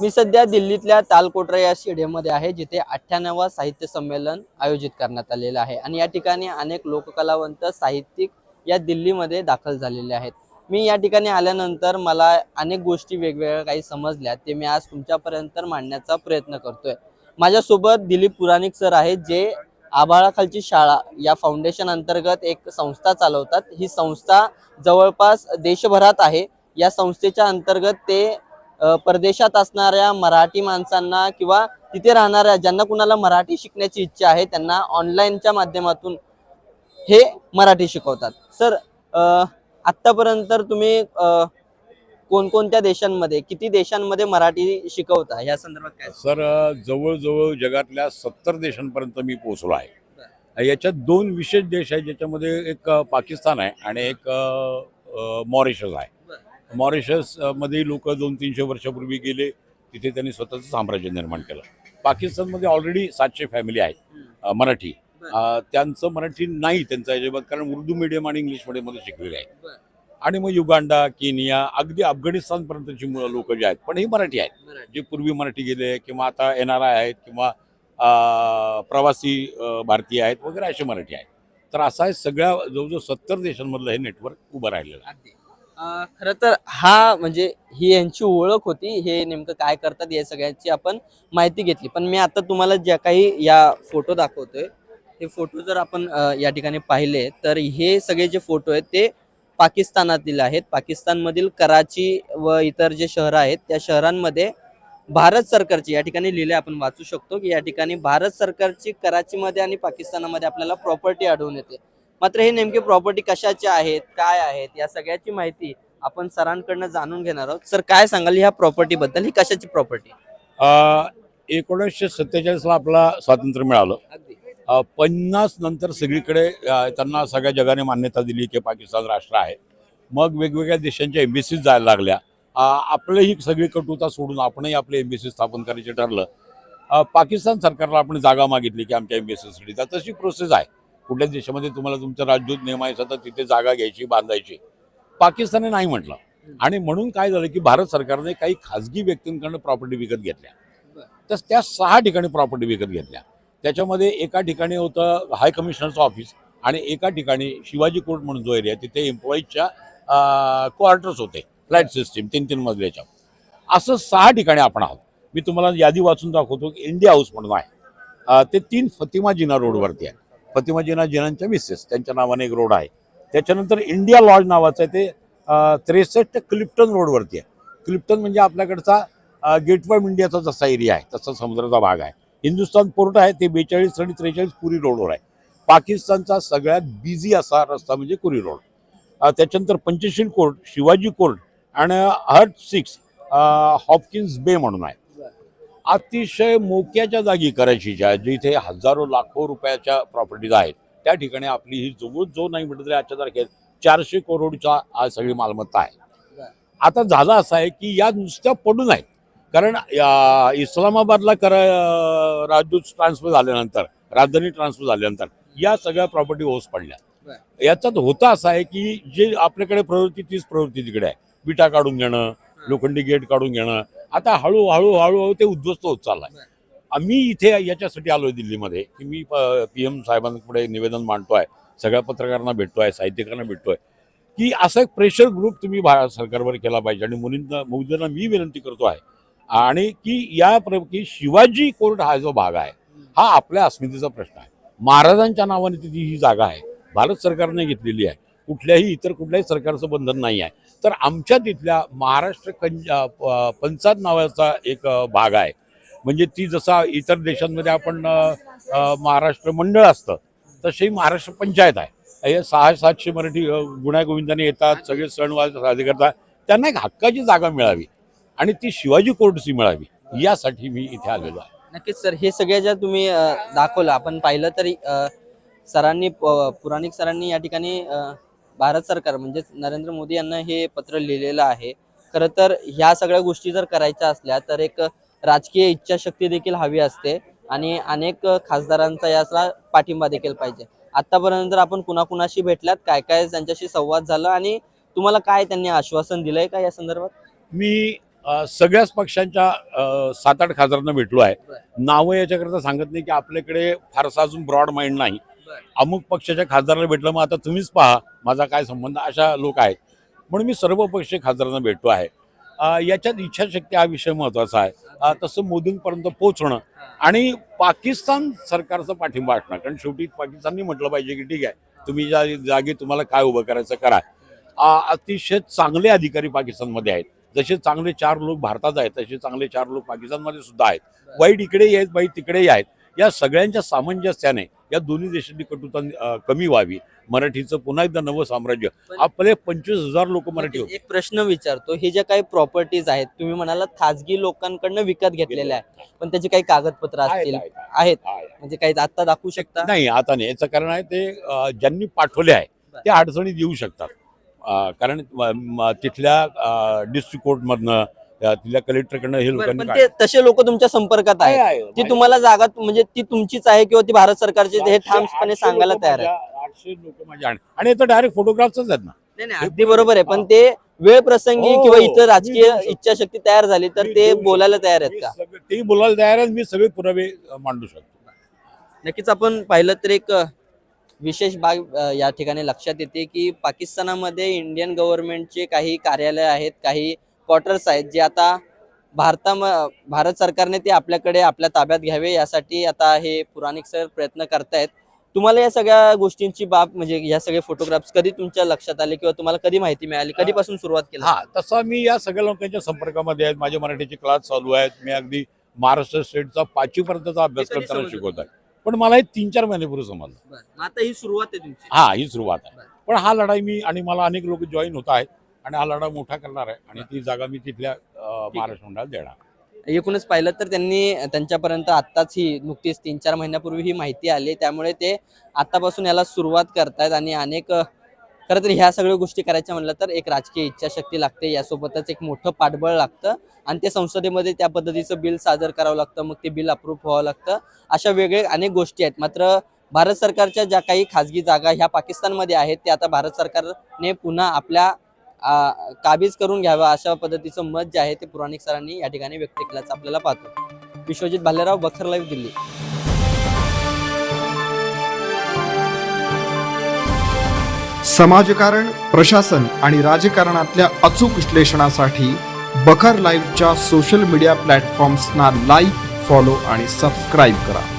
मी सध्या दिल्लीतल्या तालकोटरा या स्टेडियममध्ये आहे जिथे अठ्ठ्याण्णवा साहित्य संमेलन आयोजित करण्यात आलेलं आहे. आणि या ठिकाणी अनेक लोककलावंत साहित्यिक या दिल्लीमध्ये दाखल झालेले आहेत. मी या ठिकाणी आल्यानंतर मला अनेक गोष्टी वेगवेगळ्या काही समजल्या ते मी आज तुमच्यापर्यंत मांडण्याचा प्रयत्न करतोय. माझ्यासोबत दिलीप पुराणिक सर आहेत जे आभाळाखालची शाळा या फाउंडेशन अंतर्गत एक संस्था चालवतात. ही संस्था जवळपास देशभरात आहे. या संस्थेच्या अंतर्गत ते परदेशात असणाऱ्या मराठी माणसांना किंवा तिथे राहणाऱ्या ज्यांना कुणाला मराठी शिकण्याची इच्छा आहे त्यांना ऑनलाईनच्या माध्यमातून हे मराठी शिकवतात. सर आत्तापर्यंत तुम्ही कोणकोणत्या देशांमध्ये किती देशांमध्ये मराठी शिकवता? या संदर्भात काय? सर जवळजवळ जगातल्या सत्तर देशांपर्यंत मी पोहोचलो आहे. याच्यात दोन विशेष देश आहेत ज्याच्यामध्ये एक पाकिस्तान आहे आणि एक मॉरिशस आहे. मॉरिशस अ, मध्ये लोक दोन तीनशे वर्षापूर्वी गेले तिथे त्यांनी स्वतःचं साम्राज्य निर्माण केलं. पाकिस्तानमध्ये ऑलरेडी सातशे फॅमिली आहेत मराठी. त्यांचं मराठी नाही त्यांचं अजिबात कारण उर्दू मिडियम आणि इंग्लिश मिडियममध्ये शिकलेले आहेत. आणि मग युगांडा केनिया अगदी अफगाणिस्तानपर्यंतची लोक जे आहेत पण ही मराठी आहेत. जे पूर्वी मराठी गेले किंवा आता एन आर आय आहेत किंवा प्रवासी भारतीय आहेत वगैरे असे मराठी आहेत. तर असं आहे सगळ्या जवळजवळ सत्तर देशांमधलं हे नेटवर्क उभं राहिलेलं आहे. खरं तर हा म्हणजे ही यांची ओळख होती हे नेमकं काय करतात या सगळ्याची आपण माहिती घेतली. पण मी आता तुम्हाला ज्या काही या फोटो दाखवतोय हे फोटो जर आपण या ठिकाणी पाहिले तर हे सगळे जे फोटो आहेत ते पाकिस्तानातील आहेत. पाकिस्तानमधील कराची व इतर जे शहरं आहेत त्या शहरांमध्ये भारत सरकारची या ठिकाणी लिहिले आपण वाचू शकतो की या ठिकाणी भारत सरकारची कराचीमध्ये आणि पाकिस्तानामध्ये आपल्याला प्रॉपर्टी आढळून येते. मात्र हे नेमके प्रॉपर्टी कशाचे आहेत काय आहेत या सगळ्याची माहिती आपण सरांकडनं जाणून घेणार आहोत. सर काय सांगाल ह्या प्रॉपर्टी बद्दल? ही कशाची प्रॉपर्टी एकोणीसशे सत्तेचाळीसला आपला स्वातंत्र्य मिळालं. पन्नास नंतर सगळीकडे त्यांना सगळ्या जगाने मान्यता दिली की पाकिस्तान राष्ट्र आहे. मग वेगवेगळ्या देशांच्या एम्बेसीज जायला लागल्या. आपलंही सगळी कटुता सोडून आपणही आपली एम्बेसी स्थापन करायचे ठरलं. पाकिस्तान सरकारला आपण जागा मागितली की आमच्या एम्बेसीसाठी तशी प्रोसेस आहे. कुठल्याच देशामध्ये तुम्हाला तुमचं राजदूत नेमायचं तर तिथे जागा घ्यायची बांधायची. पाकिस्तानने नाही म्हटलं. आणि म्हणून काय झालं की भारत सरकारने काही खाजगी व्यक्तींकडनं प्रॉपर्टी विकत घेतल्या. तर त्या सहा ठिकाणी प्रॉपर्टी विकत घेतल्या. त्याच्यामध्ये एका ठिकाणी होतं हाय कमिशनरचं ऑफिस आणि एका ठिकाणी शिवाजी कोर्ट म्हणून जो एरिया तिथे एम्प्लॉईजच्या क्वार्टर्स होते. फ्लॅट सिस्टीम तीन तीन मजल्याच्या. असं सहा ठिकाणी आपण आहोत. मी तुम्हाला यादी वाचून दाखवतो. की इंडिया हाऊस म्हणून आहे. ते तीन फतिमा जिना रोडवरती आहे. फतिमाजीना जिनांच्या मिसेस त्यांच्या नावाने एक रोड आहे. त्याच्यानंतर इंडिया लॉज नावाचं आहे ते त्रेसष्ट क्लिप्टन रोडवरती आहे. क्लिप्टन म्हणजे आपल्याकडचा गेटवे ऑफ इंडियाचा जसा एरिया आहे तसा समुद्राचा भाग आहे. हिंदुस्थान पोर्ट आहे ते बेचाळीस आणि त्रेचाळीस पुरी रोडवर आहे. पाकिस्तानचा सगळ्यात बिझी असा रस्ता म्हणजे कुरी रोड. त्याच्यानंतर पंचशील कोर्ट शिवाजी कोर्ट आणि हर्ट सिक्स हॉपकिन्स बे म्हणून आहे. अतिशय मोक्याच्या जागी करायचीच्या जिथे हजारो लाखो रुपयाच्या प्रॉपर्टीज आहेत. त्या ठिकाणी आपली ही जवळ जो नाही म्हटलं तरी आजच्या तारखेत चारशे करोडचा आज सगळी मालमत्ता आहे. आता झालं असं आहे की या नुसत्या पडून आहेत कारण इस्लामाबादला करा राजदूत ट्रान्सफर झाल्यानंतर राजधानी ट्रान्सफर झाल्यानंतर या सगळ्या प्रॉपर्टी ओस पडल्या. याच्यात होतं असं आहे की जे आपल्याकडे प्रवृत्ती तीच प्रवृत्ती तिकडे आहे. विटा काढून घेणं लोखंडी गेट काढून घेणं आता हळूहळू हळूहळू ते उद्ध्वस्त होत चाललंय. आम्ही इथे याच्यासाठी आलोय दिल्लीमध्ये की मी पी एम साहेबांकडे निवेदन मांडतोय सगळ्या पत्रकारांना भेटतोय साहित्यकारांना भेटतोय की असा एक प्रेशर ग्रुप तुम्ही भारत सरकारवर केला पाहिजे आणि मुलींना मोदींना मी विनंती करतो आहे. आणि की या प्र की शिवाजी कोर्ट हा जो भाग आहे हा आपल्या अस्मितेचा प्रश्न आहे. महाराजांच्या नावाने तिथे ही जागा आहे. भारत सरकारने घेतलेली आहे. कुठल्याही इतर कुठल्याही सरकारचं बंधन नाही आहे. तर आमच्या तिथल्या महाराष्ट्र कंज प- पंचायत नावाचा एक भाग आहे. म्हणजे ती जसा इतर देशांमध्ये आपण महाराष्ट्र मंडळ असतं तशी महाराष्ट्र पंचायत आहे. हे सहा सातशे मराठी गुण्यागोविंदाने येतात सगळे सणवार साजरे करतात. त्यांना एक हक्काची जागा मिळावी आणि ती शिवाजी कोर्टची मिळावी यासाठी मी इथे आलेलो आहे. नक्कीच सर. हे सगळ्या ज्या तुम्ही दाखवलं आपण पाहिलं तरी सरांनी प- पुराणिक सरांनी या ठिकाणी भारत सरकार म्हणजेच नरेंद्र मोदी यांना हे पत्र लिहिलेलं आहे खरं तर ह्या सगळ्या गोष्टी जर करायच्या असल्या तर एक राजकीय इच्छाशक्ती देखील हवी असते आणि अनेक खासदारांचा याचा पाठिंबा देखील पाहिजे आतापर्यंत जर आपण कुणाकुणाशी भेटल्यात काय काय त्यांच्याशी संवाद झाला आणि तुम्हाला काय त्यांनी आश्वासन दिलंय का या संदर्भात मी सगळ्याच पक्षांच्या सात आठ खासदारांना भेटलो आहे. नावं याच्याकरता सांगत नाही की आपल्याकडे फारसा अजून ब्रॉड माइंड नाही. अमुक पक्षाच्या खासदाराला भेटलं मग आता तुम्हीच पहा माझा काय संबंध अशा लोक आहेत. म्हणून मी सर्व पक्षीय खासदारांना भेटतो आहे. याच्यात इच्छाशक्ती हा विषय महत्त्वाचा आहे. तसं मोदींपर्यंत पोहोचणं आणि पाकिस्तान सरकारचा पाठिंबा असणं कारण शेवटी पाकिस्ताननी म्हटलं पाहिजे की ठीक आहे तुम्ही ज्या जागी तुम्हाला काय उभं करायचं करा. अतिशय चांगले अधिकारी पाकिस्तानमध्ये आहेत. जसे चांगले चार लोक भारतात आहेत तसे चांगले चार लोक पाकिस्तानमध्ये सुद्धा आहेत. वाईट इकडेही आहेत वाईट तिकडेही आहेत या सगळ्यांच्या सामंजस्याने या दोन्ही देशांची कटुता कमी व्हावी. मराठीचं पुन्हा एकदा नवं साम्राज्य. आपले पंचवीस हजार लोक मराठी एक प्रश्न विचारतो हे ज्या काही प्रॉपर्टीज आहेत तुम्ही म्हणालात खाजगी लोकांकडनं विकत घेतलेल्या आहेत पण त्याची काही कागदपत्र असतील? आहेत, आहेत. आहे. म्हणजे काही आता दाखवू शकता? नाही आता नाही. याचं कारण आहे ते ज्यांनी पाठवले आहे. ते अडचणी देऊ शकतात. कारण तिथल्या डिस्ट्रिक्ट कोर्टमधनं तिथल्या कलेक्टरकडनं हे लोकांनी पण ते तसे लोक तुमच्या संपर्कात आहे. ती तुम्हाला जागा म्हणजे ती तुमचीच आहे किंवा ती भारत सरकारची हे आठशे- ठामपणे आठशे सांगायला लोकं तयार आहे माझ्या- आठशे लोक माझ्या आणि- डायरेक्ट फोटोग्राफच आहेत ना. नाही नाही अगदी बरोबर आहे. पण ते वेळ प्रसंगी हो, किंवा इतर मी राजकीय देऊ शकतो. इच्छाशक्ती तयार झाली तर मी ते देऊ. बोलायला तयार आहेत मी का? सगळे- तेही बोलायला तयार आहेत मी सगळे पुरावे अ, मांडू शकतो. नक्कीच आपण पाहिलं तर एक अ, विशेष बाब अ, या ठिकाणी लक्षात येते की पाकिस्तानामध्ये इंडियन गव्हर्नमेंटचे काही कार्यालय आहेत काही क्वार्टर्स आहेत जे आता भारता भारत सरकारने ते आपल्याकडे आपल्या ताब्यात घ्यावे यासाठी आता हे पुराणिक सर प्रयत्न करतायत. तुम्हाला या सगळ्या गोष्टींची बाब म्हणजे या सगळे फोटोग्राफ्स कधी तुमच्या लक्षात आले किंवा तुम्हाला कधी माहिती मिळाली? कधीपासून सुरुवात केली? हा तसा मी या सगळ्या लोकांच्या संपर्कामध्ये आहेत माझे मराठीचे क्लास चालू आहेत. मी अगदी महाराष्ट्र स्टेटचा पाचवीपर्यंतचा अभ्यास करताना शिकवत आहे. पण मला हे तीन चार महिन्यापूर्वी समजलं. आता ही सुरुवात आहे तुमची. हा ही सुरुवात आहे. पण हा लढाई मी आणि मला अनेक लोक जॉईन होत आहेत. आणि हा लढा मोठा करणार आहे आणि ती जागा मी तिथल्या महाराष्ट्र मंडळात देणार. एकूणच पाहिलं तर त्यांनी त्यांच्यापर्यंत आत्ताच ही नुकतीच तीन चार महिन्यापूर्वी ही माहिती आली. त्यामुळे ते आतापासून याला सुरुवात करतायत आणि अनेक खरं तर ह्या सगळ्या गोष्टी करायच्या म्हणलं तर एक राजकीय इच्छाशक्ती लागते. यासोबतच एक मोठं पाठबळ लागतं आणि ते संसदेमध्ये त्या पद्धतीचं बिल सादर करावं लागतं. मग ते बिल अप्रूव्ह व्हावं लागतं. अशा वेगळे अनेक गोष्टी आहेत. मात्र भारत सरकारच्या ज्या काही खाजगी जागा ह्या पाकिस्तानमध्ये आहेत त्या आता भारत सरकारने पुन्हा आपल्या काबीज करून घ्यावा अशा पद्धतीचं मत जे आहे ते पुराणिक सरांनी या ठिकाणी व्यक्त केल्याचं आपल्याला पाहतो. विश्वजित भालेराव बखर लाईव्ह दिल्ली. समाजकारण प्रशासन आणि राजकारणातल्या अचूक विश्लेषणासाठी बखर लाईव्हच्या सोशल मीडिया प्लॅटफॉर्म्सना लाईक फॉलो आणि सबस्क्राईब करा.